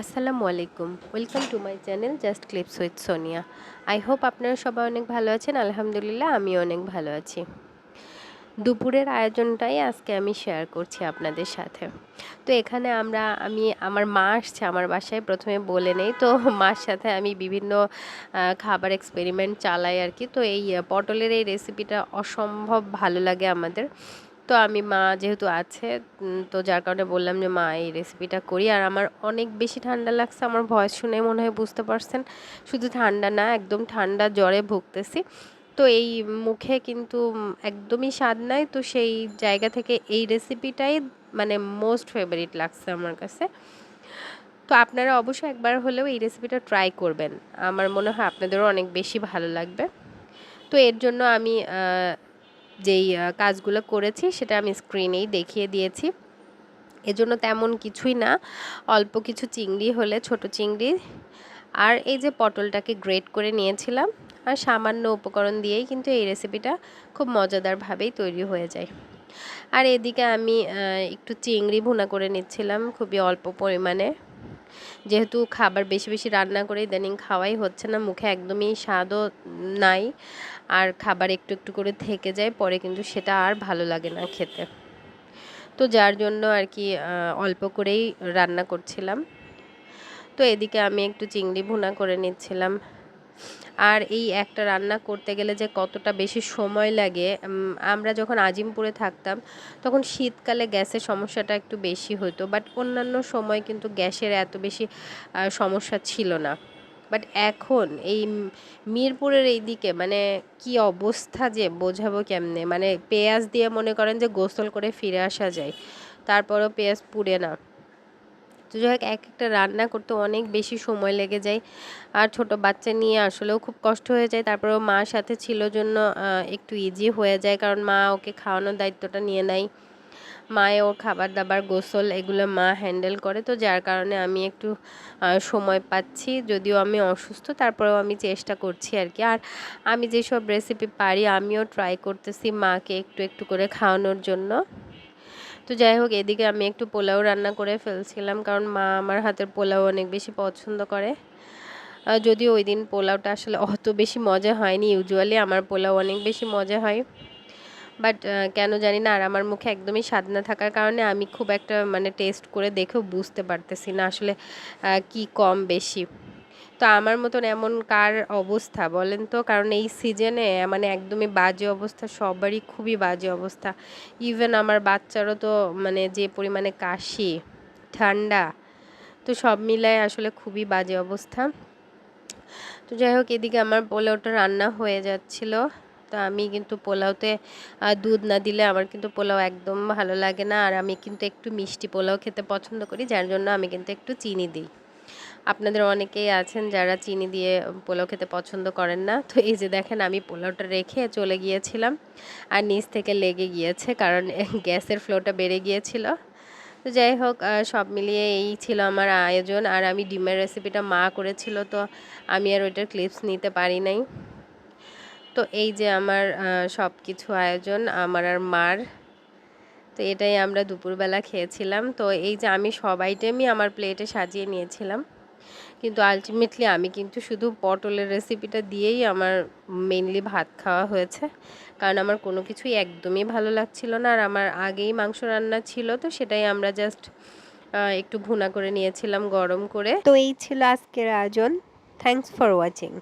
আসসালামু আলাইকুম। Welcome to my channel just clips with Sonia I hope আপনারা সবাই অনেক ভালো আছেন। আলহামদুলিল্লাহ, আমিও অনেক ভালো আছি। দুপুরের আয়োজনটাই আজকে আমি শেয়ার করছি আপনাদের সাথে। তো এখানে আমরা, আমি, আমার মা আসছে আমার বাসায়, প্রথমে বলে নেই। তো মার সাথে আমি বিভিন্ন খাবার এক্সপেরিমেন্ট চালাই আর কি। তো এই পটলের এই রেসিপিটা অসম্ভব ভালো লাগে আমাদের। তো আমি মা যেহেতু আছে তো যার কারণে বললাম যে, মা, এই রেসিপিটা করি। আর আমার অনেক বেশি ঠান্ডা লাগছে, আমার ভয়েস শুনে মনে হয় বুঝতে পারছেন। শুধু ঠান্ডা না, একদম ঠান্ডা জ্বরে ভুগতেছি। তো এই মুখে কিন্তু একদমই স্বাদ নাই। তো সেই জায়গা থেকে এই রেসিপিটাই মানে মোস্ট ফেভারিট লাগছে আমার কাছে। তো আপনারা অবশ্যই একবার হলেও এই রেসিপিটা ট্রাই করবেন। আমার মনে হয় আপনাদেরও অনেক বেশি ভালো লাগবে। তো এর জন্য আমি যেই কাজগুলো করেছি সেটা আমি স্ক্রিনেই দেখিয়ে দিয়েছি। এজন্য তেমন কিছুই না। অল্প কিছু চিংড়ি হলে ছোট চিংড়ি আর এই যে পটলটাকে গ্রেট করে নিয়েছিলাম আর সামান্য উপকরণ দিয়েই কিন্তু এই রেসিপিটা খুব মজাদারভাবেই তৈরি হয়ে যায়। আর এদিকে আমি একটু চিংড়ি ভুনা করে নিচ্ছিলাম খুবই অল্প পরিমাণে। যেহেতু খাবার বেশি বেশি রান্না করে ইদানিং খাওয়াই হচ্ছে না, মুখে একদমই স্বাদও নাই আর খাবার একটু একটু করে থেকে যায়, পরে কিন্তু সেটা আর ভালো লাগে না খেতে। তো যার জন্য আর কি অল্প করেই রান্না করছিলাম। তো এদিকে আমি একটু চিংড়ি ভুনা করে নিচ্ছিলাম। আর এই একটা রান্না করতে গেলে যে কতটা বেশি সময় লাগে আমরা যখন আজিমপুরে থাকতাম, তখন শীতকালে গ্যাসের সমস্যাটা একটু বেশি হতো বাট অন্যান্য সময় কিন্তু গ্যাসের এত বেশি সমস্যা ছিল না। বাট এখন এই মিরপুরের এই দিকে মানে কি অবস্থা যে বোঝাবো কেমনে? মানে পেঁয়াজ দিয়ে মনে করেন যে গোসল করে ফিরে আসা যায়, তারপরও পেঁয়াজ পুড়ে না। তো যাই হোক, এক একটা রান্না করতে অনেক বেশি সময় লেগে যায়। আর ছোট বাচ্চা নিয়ে আসলেও খুব কষ্ট হয়ে যায়। তারপরেও মার সাথে ছিল জন্য একটু ইজি হয়ে যায়। কারণ মা ওকে খাওয়ানোর দায়িত্বটা নিয়ে নেয়। মায়ে ওর খাবার দাবার গোসল এগুলো মা হ্যান্ডেল করে। তো যার কারণে আমি একটু সময় পাচ্ছি। যদিও আমি অসুস্থ, তারপরেও আমি চেষ্টা করছি আর কি। আর আমি যেসব রেসিপি পারি, আমিও ট্রাই করতেছি মাকে একটু একটু করে খাওয়ানোর জন্য। তো যাই হোক এদিকে আমি একটু পোলাও রান্না করে ফেলছিলাম কারণ মা আমার হাতের পোলাও অনেক বেশি পছন্দ করে। যদিও ওই দিন পোলাওটা আসলে অত বেশি মজা হয়নি, ইউজুয়ালি আমার পোলাও অনেক বেশি মজা হয়। বাট কেন জানি না, আর আমার মুখে একদমই স্বাদ না থাকার কারণে আমি খুব একটা মানে টেস্ট করে দেখেও বুঝতে পারতেছি না আসলে কি কম বেশি। তো আমার মতন এমন কার অবস্থা বলেন তো? কারণ এই সিজনে মানে একদমই বাজে অবস্থা, সবারই খুবই বাজে অবস্থা। ইভেন আমার বাচ্চারও তো মানে যে পরিমাণে কাশি, ঠান্ডা, তো সব মিলায় আসলে খুবই বাজে অবস্থা। তো যাই হোক, এদিকে আমার পোলাওটা রান্না হয়ে যাচ্ছিল। তো আমি কিন্তু পোলাওতে দুধ না দিলে আমার কিন্তু পোলাও একদম ভালো লাগে না। আর আমি কিন্তু একটু মিষ্টি পোলাও খেতে পছন্দ করি, যার জন্য আমি কিন্তু একটু চিনি দিই। আপনাদের অনেকেই আছেন যারা চিনি দিয়ে পোলাও খেতে পছন্দ করেন না। তো এই যে দেখেন আমি পোলাওটা রেখে চলে গিয়েছিলাম আর নিচ থেকে লেগে গিয়েছে কারণ গ্যাসের ফ্লোটা বেড়ে গিয়েছিল। তো যাই হোক সব মিলিয়ে এই ছিল আমার আয়োজন আর আমি ডিমের রেসিপিটা মা করেছিল, তো আমি আর ওইটার ক্লিপস নিতে পারি নাই। তো এই যে আমার সব কিছু আয়োজন, আমার আর মার তো এটাই আমরা দুপুরবেলা খেয়েছিলাম। তো এই যে আমি সব আইটেমই আমার প্লেটে সাজিয়ে নিয়েছিলাম। কিন্তু আলটিমেটলি আমি কিন্তু শুধু পটলের রেসিপিটা দিয়েই আমার মেনলি ভাত খাওয়া হয়েছে। কারণ আমার কোনো কিছুই একদমই ভালো লাগছিল না। আর আমার আগেই মাংস রান্না ছিল, তো সেটাই আমরা জাস্ট একটু ভুনা করে নিয়েছিলাম গরম করে। তো এই ছিল আজকের আয়োজন। Thanks for watching